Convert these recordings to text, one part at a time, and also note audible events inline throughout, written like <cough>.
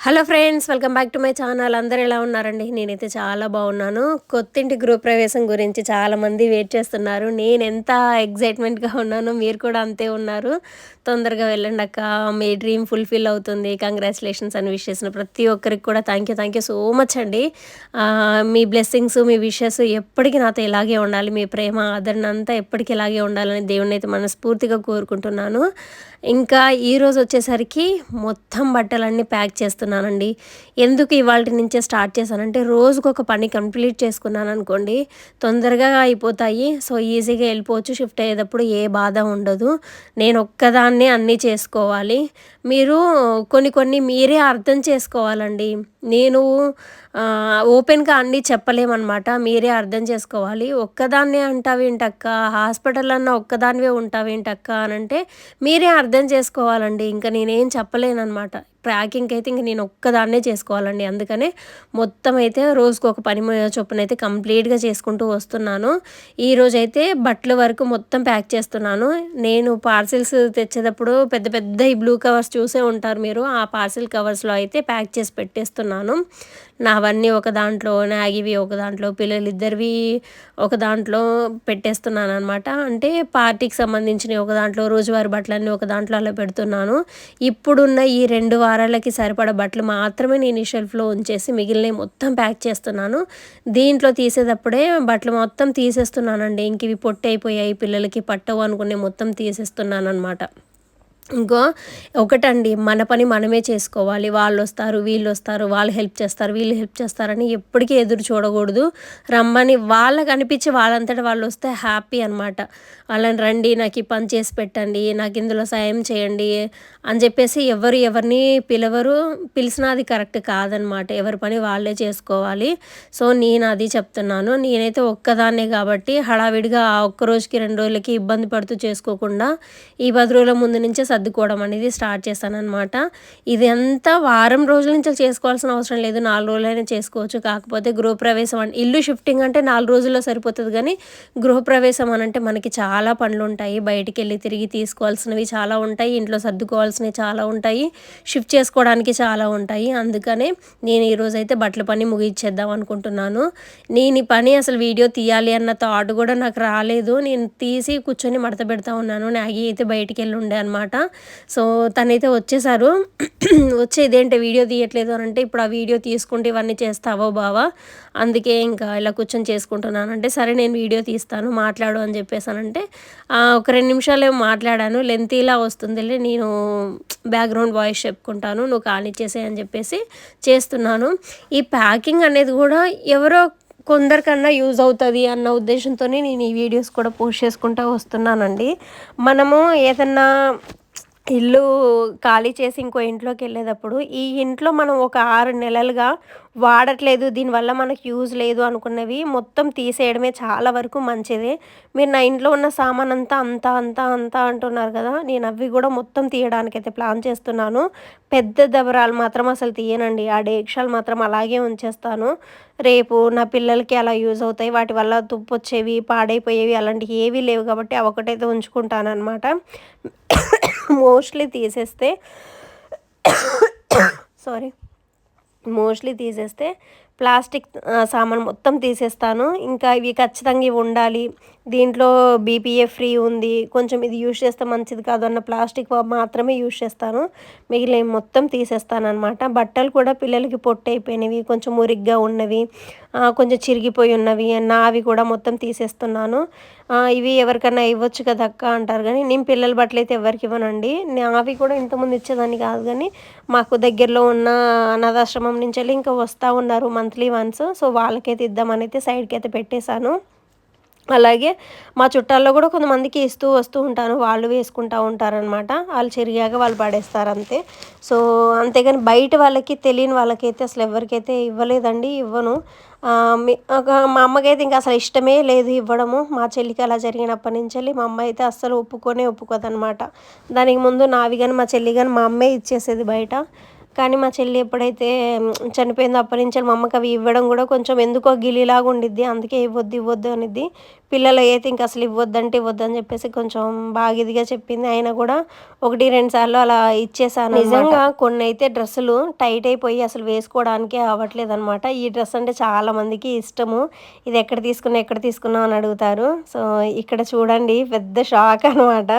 Hello friends welcome back to my channel. అందరు ఎలా ఉన్నారండి? నేనైతే చాలా బాగున్నాను. కొత్తింటి గృహ ప్రవేశం గురించి చాలామంది వెయిట్ చేస్తున్నారు. నేను ఎంత ఎగ్జైట్మెంట్గా ఉన్నానో మీరు కూడా అంతే ఉన్నారు. తొందరగా వెళ్ళండి అక్క. మీ డ్రీమ్ ఫుల్ఫిల్ అవుతుంది. కంగ్రాచులేషన్స్ అని విష్ చేసిన ప్రతి ఒక్కరికి కూడా thank you thank you so much అండి. మీ బ్లెస్సింగ్స్ మీ విషెస్ ఎప్పటికీ నాతో ఇలాగే ఉండాలి. మీ ప్రేమ ఆదరణ అంతా ఎప్పటికీ ఇలాగే ఉండాలని దేవుని అయితే మనస్ఫూర్తిగా కోరుకుంటున్నాను. ఇంకా ఈరోజు వచ్చేసరికి మొత్తం బట్టలన్నీ ప్యాక్ చేస్తున్నానండి ఎందుకు ఇవాళ నుంచే స్టార్ట్ చేశానంటే రోజుకు ఒక పని కంప్లీట్ చేసుకున్నాను అనుకోండి తొందరగా అయిపోతాయి. సో ఈజీగా వెళ్ళిపోవచ్చు. షిఫ్ట్ అయ్యేటప్పుడు ఏ బాధ ఉండదు. నేను ఒక్కదాన్నే అన్నీ చేసుకోవాలి. మీరు కొన్ని కొన్ని మీరే అర్థం చేసుకోవాలండి. నేను ఓపెన్గా అన్నీ చెప్పలేమన్నమాట. మీరే అర్థం చేసుకోవాలి. ఒక్కదాన్నే అంటావేంటక్క? హాస్పిటల్ అన్న ఒక్కదానివే ఉంటావేంటక్క అని అంటే మీరే అర్థం చేసుకోవాలండి. ఇంకా నేనేం చెప్పలేనమాట ట్రాకింగ్కి అయితే ఇంక నేను ఒక్కదాన్నే చేసుకోవాలండి. అందుకనే మొత్తం అయితే రోజుకు ఒక పని చొప్పున అయితే కంప్లీట్గా చేసుకుంటూ వస్తున్నాను. ఈ బట్టల వరకు మొత్తం ప్యాక్ చేస్తున్నాను. నేను పార్సిల్స్ తెచ్చేటప్పుడు పెద్ద పెద్ద ఈ బ్లూ కవర్స్ చూసే ఉంటారు మీరు. ఆ పార్సిల్ కవర్స్లో అయితే ప్యాక్ చేసి పెట్టేస్తున్నాను నావన్నీ ఒక దాంట్లో నాగివి ఒక దాంట్లో పిల్లలు ఇద్దరివి ఒక దాంట్లో పెట్టేస్తున్నాను అనమాట అంటే పార్టీకి సంబంధించిన ఒక దాంట్లో రోజువారి బట్టలన్నీ ఒక దాంట్లో అలా పెడుతున్నాను. ఇప్పుడున్న ఈ రెండు వారాలకి సరిపడ బట్టలు మాత్రమే నేను ఈ షెల్ఫ్లో ఉంచేసి మిగిలినవి మొత్తం ప్యాక్ చేస్తున్నాను. దీంట్లో తీసేటప్పుడే బట్టలు మొత్తం తీసేస్తున్నానండి. ఇంక ఇవి పొట్టి అయిపోయాయి పిల్లలకి పట్టవు అనుకునే మొత్తం తీసేస్తున్నాను అనమాట ఇంకో ఒకటండి మన పని మనమే చేసుకోవాలి. వాళ్ళు వస్తారు వీళ్ళు వస్తారు వాళ్ళు హెల్ప్ చేస్తారు వీళ్ళు హెల్ప్ చేస్తారని ఎప్పటికీ ఎదురు చూడకూడదు. రమ్మని వాళ్ళకి అనిపించి వాళ్ళంతటా వాళ్ళు వస్తే హ్యాపీ అనమాట వాళ్ళని రండి నాకు ఈ పని చేసి పెట్టండి నాకు ఇందులో సాయం చేయండి అని చెప్పేసి ఎవరు ఎవరిని పిలవరు. పిలిచినా అది కరెక్ట్ కాదనమాట ఎవరి పని వాళ్ళే చేసుకోవాలి. సో నేను అది చెప్తున్నాను. నేనైతే ఒక్కదాన్నే కాబట్టి హడావిడిగా ఒక్క రోజుకి రెండు రోజులకి ఇబ్బంది పడుతూ చేసుకోకుండా ఈ పది రోజుల ముందు నుంచే సర్దుకోవడం అనేది స్టార్ట్ చేశానమాట ఇది అంతా వారం రోజుల నుంచి చేసుకోవాల్సిన అవసరం లేదు. నాలుగు రోజులైనా చేసుకోవచ్చు. కాకపోతే గృహప్రవేశం అంటే ఇల్లు షిఫ్టింగ్ అంటే నాలుగు రోజుల్లో సరిపోతుంది. కానీ గృహప్రవేశం అని అంటే మనకి చాలా పనులు ఉంటాయి. బయటికి వెళ్ళి తిరిగి తీసుకోవాల్సినవి చాలా ఉంటాయి. ఇంట్లో సర్దుకోవాల్సినవి చాలా ఉంటాయి. షిఫ్ట్ చేసుకోవడానికి చాలా ఉంటాయి. అందుకనే నేను ఈరోజు అయితే బట్టల పని ముగించేద్దాం అనుకుంటున్నాను. నేను ఈ పని అసలు వీడియో తీయాలి అన్న థాట్ కూడా నాకు రాలేదు. నేను తీసి కూర్చొని మడత పెడతా ఉన్నాను. నాగి అయితే బయటికి వెళ్ళి ఉండే అనమాట సో తనైతే వచ్చేసారు. <clears throat> వచ్చి ఇదేంటి వీడియో తీయట్లేదు అని అంటే ఇప్పుడు ఆ వీడియో తీసుకుంటే ఇవన్నీ చేస్తావో బావా? అందుకే ఇంకా ఇలా కూర్చొని చేసుకుంటున్నాను అంటే సరే నేను వీడియో తీస్తాను మాట్లాడు అని చెప్పేసానంటే ఒక రెండు నిమిషాలు మాట్లాడాను. లెంత్ ఇలా వస్తుందిలే నేను బ్యాక్గ్రౌండ్ వాయిస్ చెప్పుకుంటాను నువ్వు కానిచ్చేసే అని చెప్పేసి చేస్తున్నాను. ఈ ప్యాకింగ్ అనేది కూడా ఎవరో కొందరికన్నా యూజ్ అవుతుంది అన్న ఉద్దేశంతోనే నేను ఈ వీడియోస్ కూడా పోస్ట్ చేసుకుంటూ వస్తున్నానండి. మనము ఏదన్నా ఇల్లు ఖాళీ చేసి ఇంకో ఇంట్లోకి వెళ్ళేటప్పుడు ఈ ఇంట్లో మనం ఒక ఆరు నెలలుగా వాడట్లేదు దీనివల్ల మనకు యూజ్ లేదు అనుకున్నవి మొత్తం తీసేయడమే చాలా వరకు మంచిదే. మీరు నా ఇంట్లో ఉన్న సామాన్ అంతా అంతా అంతా అంతా అంటున్నారు కదా నేను అవి కూడా మొత్తం తీయడానికైతే ప్లాన్ చేస్తున్నాను. పెద్ద దబరాలు మాత్రం అసలు తీయనండి. ఆ డేక్షాలు మాత్రం అలాగే ఉంచేస్తాను. రేపు నా పిల్లలకి అలా యూజ్ అవుతాయి. వాటి వల్ల తుప్పు వచ్చేవి పాడైపోయేవి అలాంటివి ఏవీ లేవు కాబట్టి ఒకటైతే ఉంచుకుంటాను అనమాట మోస్ట్లీ తీసేస్తే <coughs> <coughs> సారీ. మోస్ట్లీ తీసేస్తే ప్లాస్టిక్ సామాన్ మొత్తం తీసేస్తాను. ఇంకా ఇవి ఖచ్చితంగా ఇవి ఉండాలి. దీంట్లో బీపీఏ ఫ్రీ ఉంది. కొంచెం ఇది యూజ్ చేస్తే మంచిది కాదు అన్న ప్లాస్టిక్ మాత్రమే యూజ్ చేస్తాను. మిగిలిన మొత్తం తీసేస్తాను అనమాట బట్టలు కూడా పిల్లలకి పొట్టు అయిపోయినవి కొంచెం మురిగ్గా ఉన్నవి కొంచెం చిరిగిపోయి ఉన్నవి నావి కూడా మొత్తం తీసేస్తున్నాను. ఇవి ఎవరికైనా ఇవ్వచ్చు కదా అక్క అంటారు కానీ నేను పిల్లల బట్టలు అయితే ఎవరికి ఇవ్వనండి. నావి కూడా ఇంతకుముందు ఇచ్చేదాన్ని కాదు కానీ మాకు దగ్గరలో ఉన్న అనాథాశ్రమం నుంచి వెళ్ళి ఇంకా వస్తూ ఉన్నారు మంత్లీ వన్స్ సో వాళ్ళకైతే ఇద్దామని అయితే సైడ్కి అయితే పెట్టేశాను. అలాగే మా చుట్టాల్లో కూడా కొంతమందికి ఇస్తూ వస్తూ ఉంటాను. వాళ్ళు వేసుకుంటూ ఉంటారనమాట వాళ్ళు చిరిగాక వాళ్ళు పడేస్తారు అంతే సో అంతేగాని బయట వాళ్ళకి తెలియని వాళ్ళకైతే అసలు ఎవరికైతే ఇవ్వలేదండి ఇవ్వను. మీ- ఒక మా అమ్మకైతే ఇంకా అసలు ఇష్టమే లేదు ఇవ్వడము. మా చెల్లికి అలా జరిగినప్పటి నుంచి మా అమ్మ అయితే అస్సలు ఒప్పుకొనే ఒప్పుకోదనమాట దానికి ముందు నావి కానీ మా చెల్లి కానీ మా అమ్మే ఇచ్చేసేది బయట. కానీ మా చెల్లి ఎప్పుడైతే చనిపోయిందో అప్పటి నుంచి మా అమ్మకి అవి ఇవ్వడం కూడా కొంచెం ఎందుకో గిలిలాగా ఉండిద్ది. అందుకే ఇవ్వద్దు ఇవ్వద్దు అనిద్ది. పిల్లలు అయితే ఇంకా అసలు ఇవ్వద్దంటే ఇవ్వద్దు అని చెప్పేసి కొంచెం బాగా ఇదిగా చెప్పింది. అయినా కూడా ఒకటి రెండు సార్లు అలా ఇచ్చేసాను నిజంగా కొన్ని అయితే డ్రెస్సులు టైట్ అయిపోయి అసలు వేసుకోవడానికే అవ్వట్లేదు అనమాట ఈ డ్రెస్ అంటే చాలా మందికి ఇష్టము. ఇది ఎక్కడ తీసుకున్నా ఎక్కడ తీసుకున్నావు అని అడుగుతారు. సో ఇక్కడ చూడండి పెద్ద షాక్ అనమాట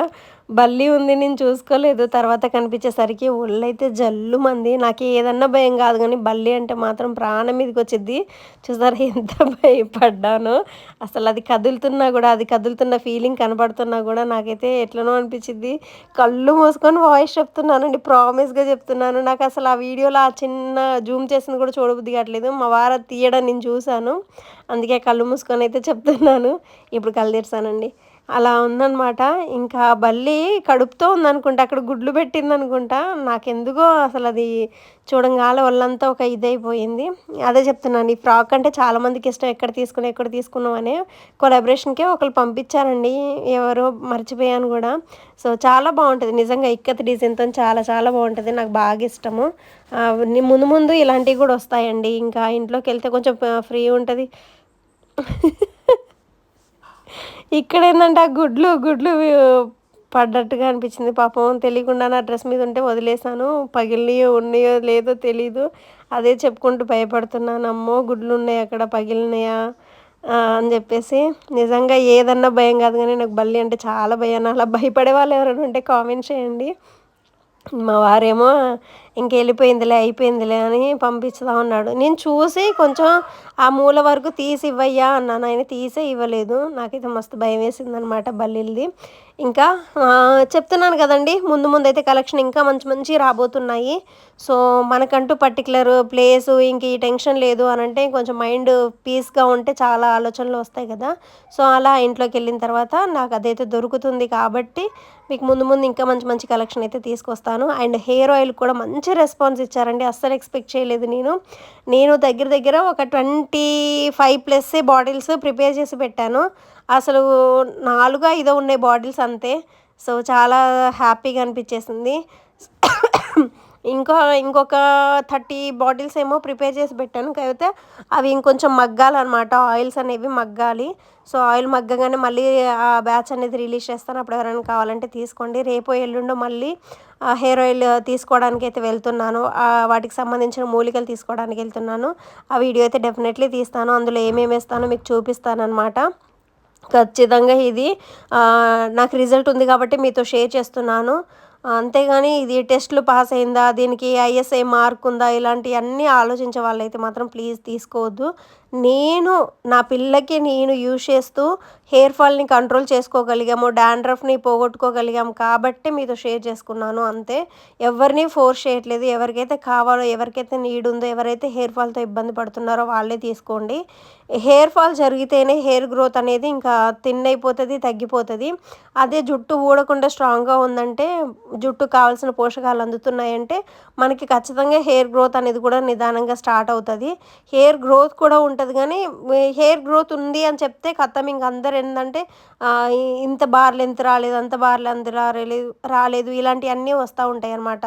బల్లి ఉంది నేను చూసుకోలేదు. తర్వాత కనిపించేసరికి ఒళ్ళైతే జల్లు మంది. నాకు ఏదన్నా భయం కాదు కానీ బల్లి అంటే మాత్రం ప్రాణం మీదకి వచ్చింది చూసారా ఎంత <laughs> భయపడ్డాను. అసలు అది కదులుతున్నా కూడా అది కదులుతున్న ఫీలింగ్ కనబడుతున్నా కూడా నాకైతే ఎట్లనో అనిపించింది. కళ్ళు మూసుకొని వాయిస్ చెప్తున్నానండి. ప్రామిస్గా చెప్తున్నాను. నాకు అసలు ఆ వీడియోలో ఆ చిన్న జూమ్ చేసింది కూడా చూడబుద్ధి కావట్లేదు. మా వార తీయడం నేను చూశాను. అందుకే కళ్ళు మూసుకొని అయితే చెప్తున్నాను. ఇప్పుడు కళ్ళు తెరిసానండి అలా ఉందన్నమాట. ఇంకా బల్లి కడుపుతో ఉందనుకుంటా అక్కడ గుడ్లు పెట్టింది అనుకుంటా నాకెందుకో అసలు అది చూడంగాల ఒళ్ళంతా ఒక ఇదైపోయింది. అదే చెప్తున్నాను ఈ ఫ్రాక్ అంటే చాలామందికి ఇష్టం ఎక్కడ తీసుకున్నా ఎక్కడ తీసుకున్నాం అనే కొలాబరేషన్కే ఒకరు పంపించారండి. ఎవరో మర్చిపోయాను కూడా. సో చాలా బాగుంటుంది. నిజంగా ఇక్కత్ డిజైన్తో చాలా చాలా బాగుంటుంది. నాకు బాగా ఇష్టము. ముందు ముందు ఇలాంటివి కూడా వస్తాయండి. ఇంకా ఇంట్లోకి వెళ్తే కొంచెం ఫ్రీ ఉంటుంది. <laughs> ఇక్కడ ఏంటంటే ఆ గుడ్లు గుడ్లు పడ్డట్టుగా అనిపించింది. పాపం తెలియకుండా నా డ్రెస్ మీద ఉంటే వదిలేసాను. పగిలినయో ఉన్నాయో లేదో తెలీదు. అదే చెప్పుకుంటూ భయపడుతున్నాను. అమ్మో గుడ్లు ఉన్నాయి అక్కడ పగిలినాయా? అని చెప్పేసి. నిజంగా ఏదన్నా భయం కాదు కానీ నాకు బల్లి అంటే చాలా భయం. అలా భయపడే వాళ్ళు ఎవరైనా ఉంటే కామెంట్ చేయండి. మా వారేమో ఇంకెళ్ళిపోయిందిలే అయిపోయిందిలే అని పంపిస్తా ఉన్నాడు. నేను చూసి కొంచెం ఆ మూల వరకు తీసి ఇవ్వయ్యా అన్నాను. ఆయన తీసే ఇవ్వలేదు. నాకైతే మస్తు భయం వేసిందనమాట బల్లిల్ది. ఇంకా చెప్తున్నాను కదండి ముందు ముందు అయితే కలెక్షన్ ఇంకా మంచి మంచి రాబోతున్నాయి. సో మనకంటూ పర్టికులర్ ప్లేస్ ఇంక ఈ టెన్షన్ లేదు అని అంటే కొంచెం మైండ్ పీస్గా ఉంటే చాలా ఆలోచనలు వస్తాయి కదా. సో అలా ఇంట్లోకి వెళ్ళిన తర్వాత నాకు అదైతే దొరుకుతుంది కాబట్టి మీకు ముందు ముందు ఇంకా మంచి మంచి కలెక్షన్ అయితే తీసుకొస్తాను. అండ్ హెయిర్ ఆయిల్ కూడా మంచి రెస్పాన్స్ ఇచ్చారండి. అస్సలు ఎక్స్పెక్ట్ చేయలేదు నేను. నేను దగ్గర దగ్గర ఒక twenty five plus bottles prepare చేసి పెట్టాను. అసలు నాలుగో ఐదో ఉన్నాయి బాటిల్స్ అంతే. సో చాలా హ్యాపీగా అనిపించేసింది. ఇంకా ఇంకొక థర్టీ బాటిల్స్ ఏమో ప్రిపేర్ చేసి పెట్టాను. కాకపోతే అవి ఇంకొంచెం మగ్గాలన్నమాట. ఆయిల్స్ అనేవి మగ్గాలి. సో ఆయిల్ మగ్గగానే మళ్ళీ ఆ బ్యాచ్ అనేది రిలీజ్ చేస్తాను. అప్పుడు ఎవరైనా కావాలంటే తీసుకోండి. రేపు ఎల్లుండో మళ్ళీ హెయిర్ ఆయిల్ తీసుకోవడానికి అయితే వెళ్తున్నాను. వాటికి సంబంధించిన మూలికలు తీసుకోవడానికి వెళ్తున్నాను. ఆ వీడియో అయితే డెఫినెట్లీ తీస్తాను. అందులో ఏమేమి వేస్తానో మీకు చూపిస్తాను అనమాట ఖచ్చితంగా ఇది నాకు రిజల్ట్ ఉంది కాబట్టి మీతో షేర్ చేస్తున్నాను. అంతేగాని ఇది టెస్ట్లు పాస్ అయిందా దీనికి ఐఎస్ఐ మార్క్ ఉందా ఇలాంటివన్నీ ఆలోచించే వాళ్ళైతే మాత్రం ప్లీజ్ తీసుకోవద్దు. నేను నా పిల్లకి నేను యూజ్ చేస్తూ హెయిర్ ఫాల్ని కంట్రోల్ చేసుకోగలిగాము డాండ్రఫ్ని పోగొట్టుకోగలిగాము కాబట్టి మీతో షేర్ చేసుకున్నాను అంతే. ఎవరిని ఫోర్స్ చేయట్లేదు ఎవరికైతే కావాలో ఎవరికైతే నీడ్ ఉందో ఎవరైతే హెయిర్ ఫాల్తో ఇబ్బంది పడుతున్నారో వాళ్ళే తీసుకోండి. హెయిర్ ఫాల్ జరిగితేనే హెయిర్ గ్రోత్ అనేది ఇంకా థిన్ అయిపోతుంది తగ్గిపోతుంది. అదే జుట్టు ఊడకుండా స్ట్రాంగ్గా ఉందంటే జుట్టు కావాల్సిన పోషకాలు అందుతున్నాయంటే మనకి ఖచ్చితంగా హెయిర్ గ్రోత్ అనేది కూడా నిదానంగా స్టార్ట్ అవుతుంది. హెయిర్ గ్రోత్ కూడా ఉంటుంది కానీ హెయిర్ గ్రోత్ ఉంది అని చెప్తే కథం ఇంక అందరు ఏంటంటే ఇంత బార్లు ఎంత రాలేదు అంత బార్లు అంత రాలేదు రాలేదు ఇలాంటివన్నీ వస్తూ ఉంటాయి అన్నమాట.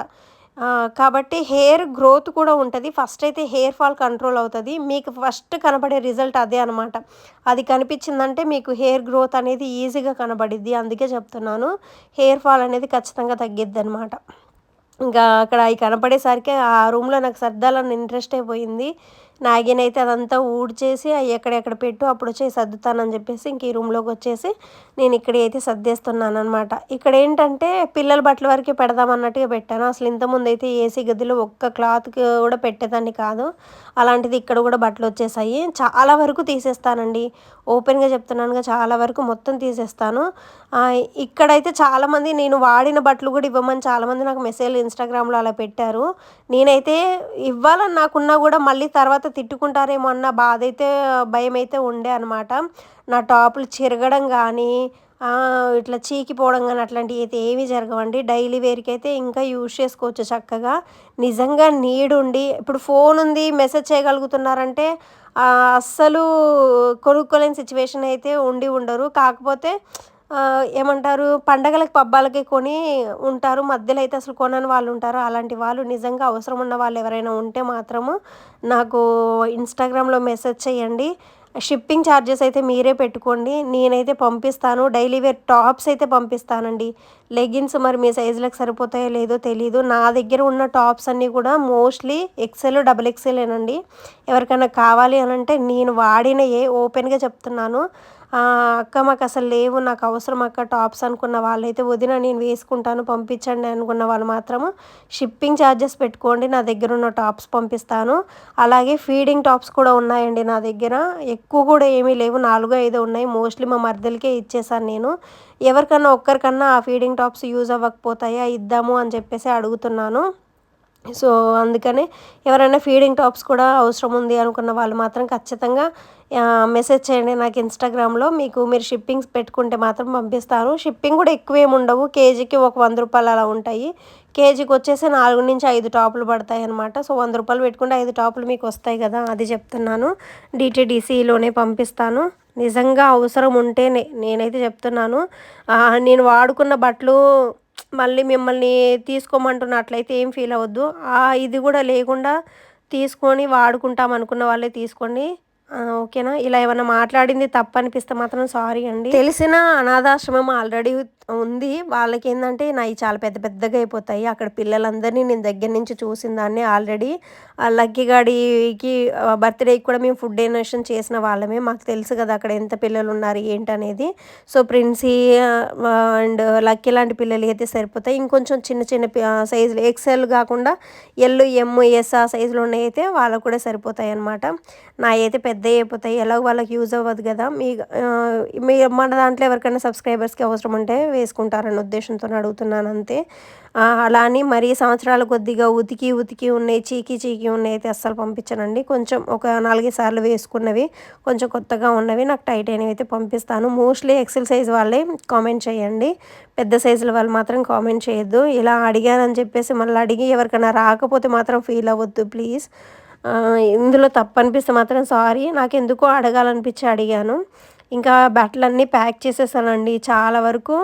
కాబట్టి హెయిర్ గ్రోత్ కూడా ఉంటుంది. ఫస్ట్ అయితే హెయిర్ ఫాల్ కంట్రోల్ అవుతుంది. మీకు ఫస్ట్ కనబడే రిజల్ట్ అదే అనమాట అది కనిపించిందంటే మీకు హెయిర్ గ్రోత్ అనేది ఈజీగా కనబడిద్ది. అందుకే చెప్తున్నాను హెయిర్ ఫాల్ అనేది ఖచ్చితంగా తగ్గిద్ది అనమాట ఇంకా అక్కడ అవి కనపడేసరికి ఆ రూమ్లో నాకు సర్దాలని ఇంట్రెస్ట్ అయిపోయింది నాగినైతే అదంతా ఊడ్చేసి అవి ఎక్కడెక్కడ పెట్టు అప్పుడు వచ్చి సర్దుతానని చెప్పేసి ఇంక ఈ రూమ్లోకి వచ్చేసి నేను ఇక్కడ అయితే సర్దేస్తున్నాను అనమాట ఇక్కడ ఏంటంటే పిల్లల బట్టల వరకే పెడదామన్నట్టుగా పెట్టాను. అసలు ఇంతకుముందు అయితే ఏసీ గదిలో ఒక్క క్లాత్ కూడా పెట్టేదాన్ని కాదు. అలాంటిది ఇక్కడ కూడా బట్టలు వచ్చేసాయి. చాలా వరకు తీసేస్తానండి. ఓపెన్గా చెప్తున్నానుగా చాలా వరకు మొత్తం తీసేస్తాను. ఇక్కడైతే చాలామంది నేను వాడిన బట్టలు కూడా ఇవ్వమని చాలామంది నాకు మెసేజ్ ఇన్స్టాగ్రామ్లో అలా పెట్టారు. నేనైతే ఇవ్వాలని నాకున్నా కూడా మళ్ళీ తర్వాత తిట్టుకుంటారేమో అన్న బాధ అయితే భయం అయితే ఉండే అనమాట నా టాపులు చిరగడం కానీ ఇట్లా చీకిపోవడం కానీ అట్లాంటివి అయితే ఏమీ జరగవండి. డైలీ వేర్కి అయితే ఇంకా యూజ్ చేసుకోవచ్చు చక్కగా. నిజంగా నీడ్ ఉండి ఇప్పుడు ఫోన్ ఉంది మెసేజ్ చేయగలుగుతున్నారంటే అస్సలు కొనుక్కోలేని సిచ్యువేషన్ అయితే ఉండి ఉండరు. కాకపోతే ఏమంటారు పండగలకు పబ్బాలకి కొని ఉంటారు. మధ్యలో అయితే అసలు కొనని వాళ్ళు ఉంటారు. అలాంటి వాళ్ళు నిజంగా అవసరం ఉన్న వాళ్ళు ఎవరైనా ఉంటే మాత్రము నాకు ఇన్స్టాగ్రామ్లో మెసేజ్ చేయండి. షిప్పింగ్ ఛార్జెస్ అయితే మీరే పెట్టుకోండి. నేనైతే పంపిస్తాను. డైలీ వేర్ టాప్స్ అయితే పంపిస్తానండి. లెగిన్స్ మరి మీ సైజులకు సరిపోతాయో లేదో తెలీదు. నా దగ్గర ఉన్న టాప్స్ అన్నీ కూడా మోస్ట్లీ ఎక్సెల్ డబుల్ ఎక్సెలేనండి ఎవరికైనా కావాలి అని అంటే నేను వాడిన ఏ ఓపెన్గా చెప్తున్నాను. అక్క మాకు అసలు లేవు నాకు అవసరం అక్క టాప్స్ అనుకున్న వాళ్ళైతే వదిన నేను వేసుకుంటాను పంపించండి అనుకున్న వాళ్ళు మాత్రము షిప్పింగ్ ఛార్జెస్ పెట్టుకోండి నా దగ్గర ఉన్న టాప్స్ పంపిస్తాను. అలాగే ఫీడింగ్ టాప్స్ కూడా ఉన్నాయండి నా దగ్గర. ఎక్కువ కూడా ఏమీ లేవు నాలుగో ఐదు ఉన్నాయి. మోస్ట్లీ మా మర్దలకే ఇచ్చేసాను నేను. ఎవరికన్నా ఒక్కరికన్నా ఆ ఫీడింగ్ టాప్స్ యూజ్ అవ్వకపోతాయా ఇద్దాము అని చెప్పేసి అడుగుతున్నాను. సో అందుకనే ఎవరైనా ఫీడింగ్ టాప్స్ కూడా అవసరం ఉంది అనుకున్న వాళ్ళు మాత్రం ఖచ్చితంగా మెసేజ్ చేయండి నాకు ఇన్స్టాగ్రామ్లో. మీకు మీరు షిప్పింగ్స్ పెట్టుకుంటే మాత్రం పంపిస్తాను షిప్పింగ్ కూడా ఎక్కువ ఏమి ఉండవు. కేజీకి ఒక వంద రూపాయలు అలా ఉంటాయి. కేజీకి వచ్చేసి నాలుగు నుంచి ఐదు టాపులు పడతాయి అనమాట సో వంద రూపాయలు పెట్టుకుంటే ఐదు టాపులు మీకు వస్తాయి కదా అది చెప్తున్నాను. డిటీడీసీలోనే పంపిస్తాను. నిజంగా అవసరం ఉంటే నేనైతే చెప్తున్నాను. నేను వాడుకున్న బట్టలు మళ్ళీ మిమ్మల్ని తీసుకోమంటున్నట్లయితే ఏం ఫీల్ అవ్వద్దు. ఇది కూడా లేకుండా తీసుకొని వాడుకుంటాం అనుకున్న వాళ్ళే తీసుకోండి. ఓకేనా? ఇలా ఏమైనా మాట్లాడింది తప్పు అనిపిస్తే మాత్రం సారీ అండి. తెలిసిన అనాథాశ్రమం ఆల్రెడీ ఉంది. వాళ్ళకి ఏంటంటే నాయి చాలా పెద్ద పెద్దగా అయిపోతాయి. అక్కడ పిల్లలందరినీ నేను దగ్గర నుంచి చూసిన దాన్ని ఆల్రెడీ లక్కీ గాడికి బర్త్డేకి కూడా మేము ఫుడ్ డొనేషన్ చేసిన వాళ్ళమే. మాకు తెలుసు కదా అక్కడ ఎంత పిల్లలు ఉన్నారు ఏంటనేది. సో ప్రిన్సీ అండ్ లక్కీ లాంటి పిల్లలు అయితే సరిపోతాయి. ఇంకొంచెం చిన్న చిన్న సైజులు ఎక్సెల్ కాకుండా ఎల్ ఎమ్ ఎస్ ఆ సైజులు ఉన్నాయి అయితే వాళ్ళకు కూడా సరిపోతాయి అనమాట నా అయితే పెద్ద అయిపోతాయి. ఎలాగో వాళ్ళకి యూజ్ అవ్వదు కదా. మీ మీ మన దాంట్లో ఎవరికైనా సబ్స్క్రైబర్స్కి అవసరం ఉంటే వేసుకుంటారన్న ఉద్దేశంతో అడుగుతున్నాను అంతే. అలా అని మరీ సంవత్సరాల కొద్దిగా ఉతికి ఉతికి ఉన్నాయి చీకి చీకి ఉన్నాయి అయితే అస్సలు పంపించనండి. కొంచెం ఒక నాలుగైదు సార్లు వేసుకున్నవి కొంచెం కొత్తగా ఉన్నవి నాకు టైట్ అయినవి అయితే పంపిస్తాను. మోస్ట్లీ ఎక్సెల్ సైజ్ వాళ్ళే కామెంట్ చేయండి. పెద్ద సైజుల వాళ్ళు మాత్రం కామెంట్ చేయొద్దు. ఇలా అడిగానని చెప్పేసి మళ్ళీ అడిగి ఎవరికైనా రాకపోతే మాత్రం ఫీల్ అవ్వద్దు ప్లీజ్. ఇందులో తప్పు అనిపిస్తే మాత్రం సారీ. నాకు ఎందుకో అడగాలనిపించి అడిగాను. ఇంకా బట్టలన్నీ ప్యాక్ చేసేసానండి చాలా వరకు.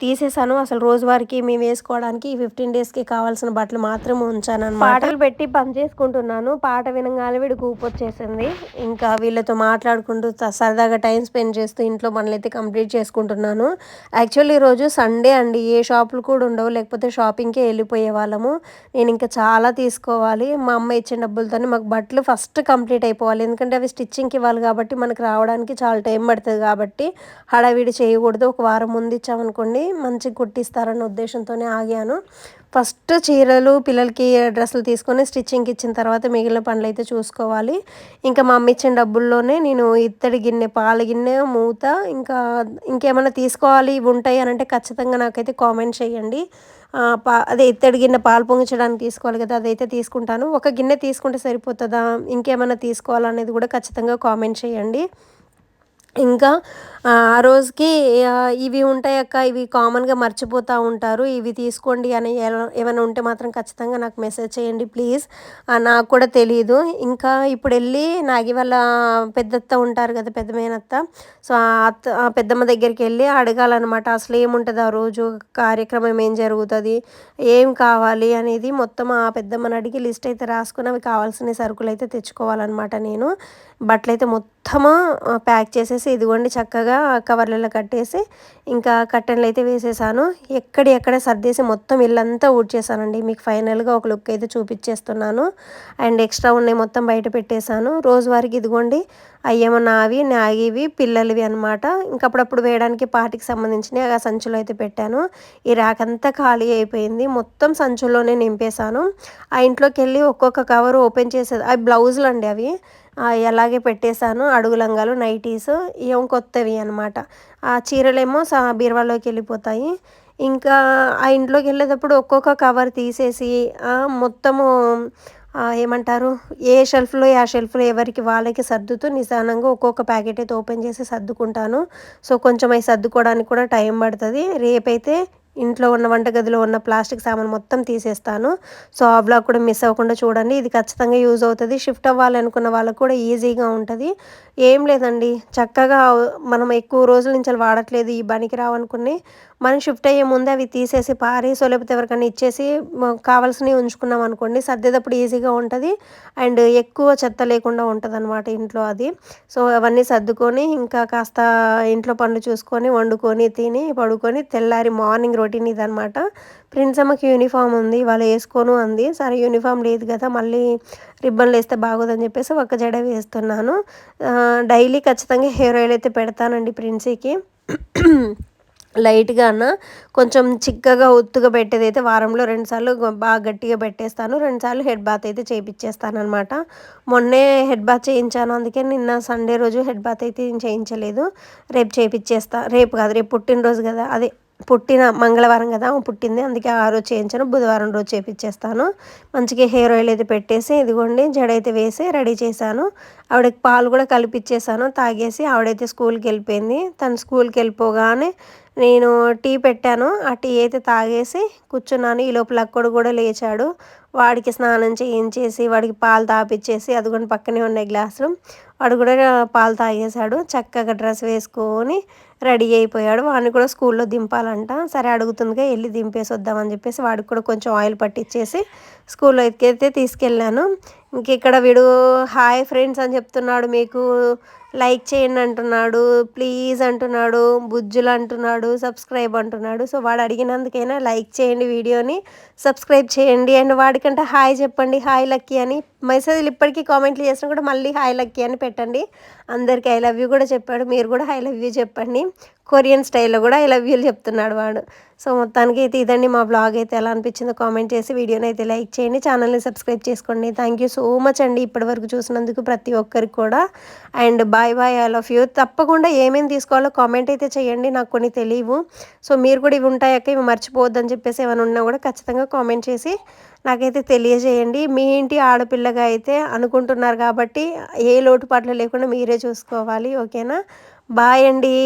తీసేసాను అసలు రోజువారికి మేము వేసుకోవడానికి ఫిఫ్టీన్ డేస్కి కావాల్సిన బట్టలు మాత్రం ఉంచాను పాటలు పెట్టి పని చేసుకుంటున్నాను. పాట వినగానే వీడు వచ్చేసింది. ఇంకా వీళ్ళతో మాట్లాడుకుంటూ సరదాగా టైం స్పెండ్ చేస్తూ ఇంట్లో పనులైతే కంప్లీట్ చేసుకుంటున్నాను. యాక్చువల్లీ ఈరోజు సండే అండి. ఏ షాపులు కూడా ఉండవు. లేకపోతే షాపింగ్కి వెళ్ళిపోయే వాళ్ళము. నేను ఇంకా చాలా తీసుకోవాలి. మా అమ్మ ఇచ్చిన డబ్బులతోనే మాకు బట్టలు ఫస్ట్ కంప్లీట్ అయిపోవాలి. ఎందుకంటే అవి స్టిచ్చింగ్కి ఇవ్వాలి కాబట్టి మనకు రావడానికి చాలా టైం పడుతుంది కాబట్టి హడావిడి చేయకూడదు. ఒక వారం ముందు ఇచ్చామనుకో అనుకోండి మంచి కుట్టిస్తారన్న ఉద్దేశంతోనే ఆగాను. ఫస్ట్ చీరలు పిల్లలకి డ్రెస్సులు తీసుకొని స్టిచ్చింగ్కి ఇచ్చిన తర్వాత మిగిలిన పనులు అయితే చూసుకోవాలి. ఇంకా మా అమ్మ ఇచ్చిన డబ్బుల్లోనే నేను ఇత్తడి గిన్నె పాల గిన్నె మూత ఇంకా ఇంకేమైనా తీసుకోవాలి ఇవి ఉంటాయి అని అంటే ఖచ్చితంగా నాకైతే కామెంట్ చేయండి. పా అదే ఇత్తడి గిన్నె పాలు పొంగించడానికి తీసుకోవాలి కదా అదైతే తీసుకుంటాను. ఒక గిన్నె తీసుకుంటే సరిపోతుందా? ఇంకేమైనా తీసుకోవాలనేది కూడా ఖచ్చితంగా కామెంట్ చేయండి. ఇంకా ఆ రోజుకి ఇవి ఉంటాయి అక్క ఇవి కామన్గా మర్చిపోతూ ఉంటారు ఇవి తీసుకోండి అని ఏమైనా ఉంటే మాత్రం ఖచ్చితంగా నాకు మెసేజ్ చేయండి ప్లీజ్ నాకు కూడా తెలియదు ఇంకా ఇప్పుడు వెళ్ళి నాగి వాళ్ళ పెద్దత్త ఉంటారు కదా పెద్ద మేనత్త. సో ఆ అత్త పెద్దమ్మ దగ్గరికి వెళ్ళి అడగాలన్నమాట అసలు ఏముంటుంది ఆ రోజు? కార్యక్రమం ఏం జరుగుతుంది? ఏం కావాలి? అనేది మొత్తం ఆ పెద్దమ్మని అడిగి లిస్ట్ అయితే రాసుకుని అవి కావాల్సిన సరుకులు అయితే తెచ్చుకోవాలన్నమాట నేను. బట్టలు అయితే మొత్తము ప్యాక్ చేసేసి ఇదిగోండి చక్కగా కవర్లలో కట్టేసి ఇంకా కట్టెన్లు అయితే వేసేసాను. ఎక్కడి ఎక్కడ సర్దేసి మొత్తం ఇల్లంతా ఊడ్చేసానండి. మీకు ఫైనల్గా ఒక లుక్ అయితే చూపించేస్తున్నాను. అండ్ ఎక్స్ట్రా ఉన్నాయి మొత్తం బయట పెట్టేశాను. రోజువారికి ఇదిగోండి అయ్యేమో నావి నాగివి పిల్లలవి అనమాట ఇంకప్పుడప్పుడు వేయడానికి పాటికి సంబంధించినవి ఆ సంచులో అయితే పెట్టాను. ఈ ర్యాక్ అంతా ఖాళీ అయిపోయింది. మొత్తం సంచుల్లోనే నింపేశాను. ఆ ఇంట్లోకి వెళ్ళి ఒక్కొక్క కవర్ ఓపెన్ చేసేది అవి బ్లౌజులు అండి అవి. అలాగే పెట్టేశాను అడుగు లంగాలు నైటీస్ ఏం కొత్తవి అనమాట ఆ చీరలేమో సా బీరువాలోకి వెళ్ళిపోతాయి. ఇంకా ఆ ఇంట్లోకి వెళ్ళేటప్పుడు ఒక్కొక్క కవర్ తీసేసి మొత్తము ఏమంటారు ఏ షెల్ఫ్లో ఆ షెల్ఫ్లో ఎవరికి వాళ్ళకి సర్దుతూ నిదానంగా ఒక్కొక్క ప్యాకెట్ అయితే ఓపెన్ చేసి సర్దుకుంటాను. సో కొంచెం అవి సర్దుకోవడానికి కూడా టైం పడుతుంది. రేపైతే ఇంట్లో ఉన్న వంటగదిలో ఉన్న ప్లాస్టిక్ సామాన్ మొత్తం తీసేస్తాను. సో ఆ బ్లాగ్ కూడా మిస్ అవ్వకుండా చూడండి. ఇది ఖచ్చితంగా యూజ్ అవుతుంది. షిఫ్ట్ అవ్వాలనుకున్న వాళ్ళకు కూడా ఈజీగా ఉంటుంది. ఏం లేదండి. చక్కగా మనం ఎక్కువ రోజుల నుంచి వాడట్లేదు ఈ పనికి రావనుకుని మనం షిఫ్ట్ అయ్యే ముందే అవి తీసేసి పారేసో లేకపోతే ఎవరికైనా ఇచ్చేసి కావాల్సినవి ఉంచుకున్నాం అనుకోండి సర్దేటప్పుడు ఈజీగా ఉంటుంది. అండ్ ఎక్కువ చెత్త లేకుండా ఉంటుంది అనమాట ఇంట్లో అది. సో అవన్నీ సర్దుకొని ఇంకా కాస్త ఇంట్లో పనులు చూసుకొని వండుకొని తిని పడుకొని తెల్లారి మార్నింగ్ రొటీన్ ఇదనమాట ప్రిన్స్ అమ్మకి యూనిఫామ్ ఉంది వాళ్ళు వేసుకోను అంది. సరే యూనిఫామ్ లేదు కదా మళ్ళీ రిబ్బన్లు వేస్తే బాగోదని చెప్పేసి ఒక జడ వేస్తున్నాను. డైలీ ఖచ్చితంగా హెయిర్ ఆయిల్ అయితే పెడతానండి ప్రిన్సీకి. లైట్గా అన్న కొంచెం చిక్కగా ఒత్తుగా పెట్టేది అయితే వారంలో రెండుసార్లు బాగా గట్టిగా పెట్టేస్తాను. రెండుసార్లు హెడ్ బాత్ అయితే చేయించేస్తాను అనమాట మొన్నే హెడ్ బాత్ చేయించాను అందుకే నిన్న సండే రోజు హెడ్ బాత్ అయితే నేను చేయించలేదు. రేపు చేయించేస్తా రేపు కాదు రేపు పుట్టినరోజు కదా అదే పుట్టిన మంగళవారం కదా పుట్టింది. అందుకే ఆ రోజు చేయించాను. బుధవారం రోజు చేయించేస్తాను మంచిగా హెయిర్ ఆయిల్ అయితే పెట్టేసి ఇదిగోండి జడ అయితే వేసి రెడీ చేశాను. ఆవిడకి పాలు కూడా కలిపిచ్చేసాను. తాగేసి ఆవిడైతే స్కూల్కి వెళ్ళిపోయింది. తను స్కూల్కి వెళ్ళిపోగానే నేను టీ పెట్టాను. ఆ టీ అయితే తాగేసి కూర్చున్నాను. ఈ లోపల అక్కడు కూడా లేచాడు. వాడికి స్నానం చేయించేసి వాడికి పాలు తాపిచ్చేసి అదిగోండి పక్కనే ఉన్నాయి గ్లాసులు వాడు కూడా పాలు తాగేశాడు. చక్కగా డ్రెస్ వేసుకొని రెడీ అయిపోయాడు. వాడిని కూడా స్కూల్లో దింపాలంట. సరే అడుగుతుందిగా వెళ్ళి దింపేసి వద్దామని చెప్పేసి వాడికి కూడా కొంచెం ఆయిల్ పట్టించేసి స్కూల్లో అయితే తీసుకెళ్ళాను. ఇంక ఇక్కడ వీడు హాయ్ ఫ్రెండ్స్ అని చెప్తున్నాడు మీకు. లైక్ చేయండి అంటున్నాడు ప్లీజ్ అంటున్నాడు బుజ్జులు అంటున్నాడు సబ్స్క్రైబ్ అంటున్నాడు. సో వాడు అడిగినందుకైనా లైక్ చేయండి వీడియోని సబ్స్క్రైబ్ చేయండి. అండ్ వాడికంటే హాయ్ చెప్పండి. హాయ్ లక్కీ అని మెసేజ్లు ఇప్పటికీ కామెంట్లు చేసినా కూడా మళ్ళీ హాయ్ లక్కీ అని పెట్టండి. అందరికీ ఐ లవ్ యూ కూడా చెప్పాడు. మీరు కూడా ఐ లవ్ యూ చెప్పండి. కొరియన్ స్టైల్లో కూడా ఐ లవ్ యూలు చెప్తున్నాడు వాడు. సో మొత్తానికి అయితే ఇదండి మా బ్లాగ్ అయితే ఎలా అనిపించిందో కామెంట్ చేసి వీడియోని అయితే లైక్ చేయండి ఛానల్ని సబ్స్క్రైబ్ చేసుకోండి. థ్యాంక్ యూ సో మచ్ అండి ఇప్పటివరకు చూసినందుకు ప్రతి ఒక్కరికి కూడా. And bye bye all of you తప్పకుండా ఏమేమి తీసుకోవాలో కామెంట్ అయితే చేయండి నాకు కొన్ని తెలియవు. సో మీరు కూడా ఇవి ఉంటాయాక ఇవి మర్చిపోవద్దని చెప్పేసి ఏమైనా ఉన్నా కూడా ఖచ్చితంగా కామెంట్ చేసి నాకైతే తెలియజేయండి. మీ ఇంటి ఆడపిల్లగా అయితే అనుకుంటున్నారు కాబట్టి ఏ లోటుపాట్లు లేకుండా మీరే చూసుకోవాలి ఓకేనా? బాయ్ అండి.